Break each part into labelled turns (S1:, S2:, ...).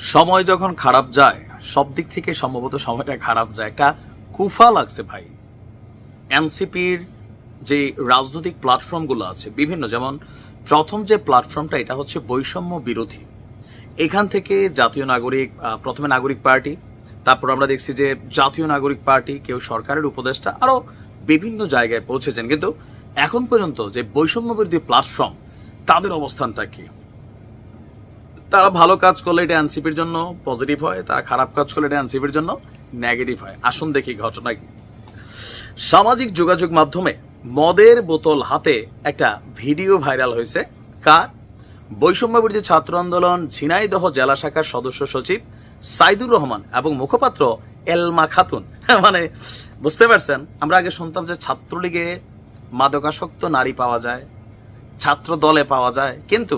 S1: সময় যখন খারাপ যায়, সব দিক থেকে সম্ভবত সময়টা খারাপ যায়। একটা কুফা লাগছে ভাই। এনসিপির যে রাজনৈতিক প্ল্যাটফর্মগুলো আছে, বিভিন্ন যেমন প্রথম যে প্ল্যাটফর্মটা, এটা হচ্ছে বৈষম্য বিরোধী। এখান থেকে জাতীয় নাগরিক প্রথমে নাগরিক পার্টি, তারপর আমরা দেখছি যে জাতীয় নাগরিক পার্টি, কেউ সরকারের উপদেষ্টা, আরও বিভিন্ন জায়গায় পৌঁছেছেন। কিন্তু এখন পর্যন্ত যে বৈষম্য বিরোধী প্ল্যাটফর্ম, তাদের অবস্থানটা কি? তারা ভালো কাজ করলে এটা এনসিপির জন্য পজিটিভ হয়, তারা খারাপ কাজ করলে এটা এনসিপির জন্য নেগেটিভ হয়। আসুন দেখি ঘটনা কি। সামাজিক যোগাযোগ মাধ্যমে মদের বোতল হাতে একটা ভিডিও ভাইরাল হয়েছে। কার? বৈষম্য বিরোধী ছাত্র আন্দোলন, ঝিনাইদহ জেলা শাখার সদস্য সচিব সাইদুর রহমান এবং মুখপাত্র এলমা খাতুন। মানে বুঝতে পারছেন? আমরা আগে শুনতাম যে ছাত্রলীগে মাদকাসক্ত নারী পাওয়া যায়, ছাত্র দলে পাওয়া যায়, কিন্তু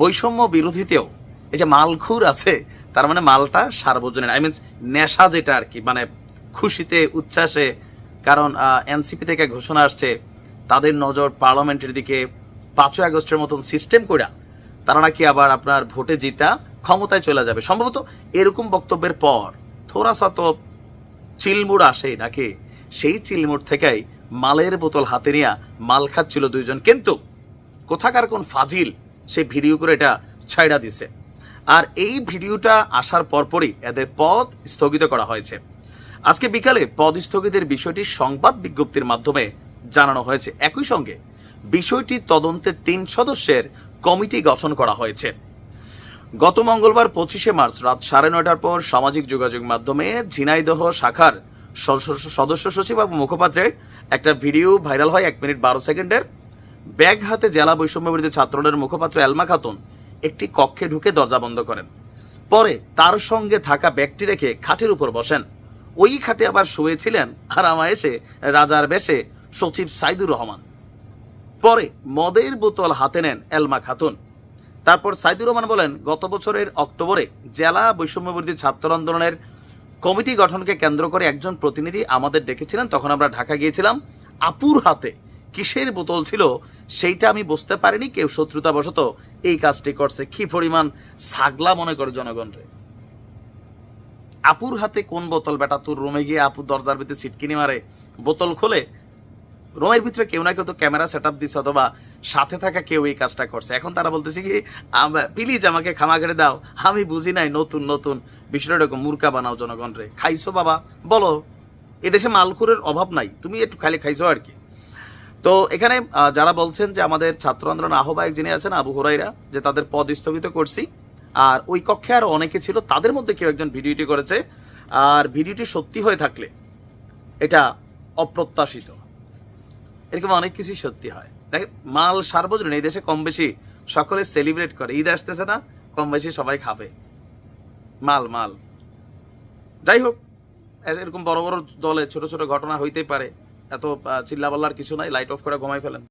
S1: বৈষম্য বিরোধীতেও এই যে মালখুর আছে, তার মানে মালটা সার্বজনীন আই মিনস নেশা যেটা আর কি মানে খুশিতে, উচ্ছ্বাসে, কারণ এনসিপি থেকে ঘোষণা আসছে, তাদের নজর পার্লামেন্টের দিকে পাঁচই আগস্টের মতন সিস্টেম করা তারা নাকি আবার আপনার ভোটে জিতা ক্ষমতায় চলে যাবে। সম্ভবত এরকম বক্তব্যের পর থোড়াসা তো চিলমুড় আসে নাকি, সেই চিলমুড় থেকেই মালের বোতল হাতে নিয়ে মাল খাচ্ছিল দুইজন। কিন্তু কোথাকার কোন ফাজিল সে ভিডিও করে এটা ছাইড়া দিছে। আর এই ভিডিওটা আসার পরপরই এদের পদ স্থগিত করা হয়েছে। আজকে বিকালে পদ স্থগিতের বিষয়টি সংবাদ বিজ্ঞপ্তির মাধ্যমে জানানো হয়েছে। একই সঙ্গে বিষয়টি তদন্তে তিন সদস্যের কমিটি গঠন করা হয়েছে। গত মঙ্গলবার পঁচিশে মার্চ রাত সাড়ে নয়টার পর সামাজিক যোগাযোগ মাধ্যমে ঝিনাইদহ শাখার সদস্য সচিব এবং মুখপাত্রের একটা ভিডিও ভাইরাল হয় এক মিনিট বারো সেকেন্ডের। ব্যাগ হাতে জেলা বৈষম্য বিরোধী ছাত্রদলের মুখপাত্র এলমা খাতুন একটি কক্ষে ঢুকে দরজা বন্ধ করেন। পরে তার সঙ্গে থাকা ব্যাগটি রেখে খাটের উপর বসেন। ওই খাটে আবার শুয়েছিলেন আর আমা এসে রাজার বেশে সচিব সাইদুর রহমান। পরে মদের বোতল হাতে নেন এলমা খাতুন। তারপর সাইদুর রহমান বলেন, গত বছরের অক্টোবরে জেলা বৈষম্য বিরোধী ছাত্র আন্দোলনের কমিটি গঠনকে কেন্দ্র করে একজন প্রতিনিধি আমাদের ডেকেছিলেন। তখন আমরা ঢাকা গিয়েছিলাম আপুর হাতে কিসের বোতল ছিল সেইটা আমি বুঝতে পারিনি, কেউ শত্রুতাবশত এই কাজটি করছে। কি পরিমাণ ছাগলা মনে করে জনগণরে আপুর হাতে কোন বোতল বেটা? তোর রুমে গিয়ে আপু দরজার ভিতরে সিটকিনি মারে, বোতল খোলে। রুমের ভিতরে কেউ না কেউ তো ক্যামেরা সেট আপ দিছে অথবা সাথে থাকা কেউ এই কাজটা করছে। এখন তারা বলতেছে কি প্লিজ আমাকে খামা করে দাও। আমি বুঝি নাই নতুন নতুন বিষয়টা এরকম মূর্খা বানাও জনগণ রে। খাইছো বাবা? বলো এদেশে মালখুরের অভাব নাই। তুমি একটু খালি খাইছো আর কি। তো এখানে যারা বলছেন যে আমাদের ছাত্র আন্দোলন আহ্বায়ক যিনি আছেন, আবু হুরাইরা যে তাদের পদ স্থগিত করছি। আর ওই কক্ষে আরও অনেকে ছিল, তাদের মধ্যে কেউ একজন ভিডিওটি করেছে। আর ভিডিওটি সত্যি হয়ে থাকলে এটা অপ্রত্যাশিত। এরকম অনেক কিছুই সত্যি হয়। দেখে, মাল সার্বজনীন, এই দেশে কম বেশি সকলে সেলিব্রেট করে। ঈদ আসতেছে না, কম বেশি সবাই খাবে। মাল মাল। যাই হোক, এরকম বড় বড় দলে ছোট ছোট ঘটনা হইতেই পারে। এত চিল্লাপাল্লার কিছু নাই লাইট অফ করে ঘুমাই ফেলেন।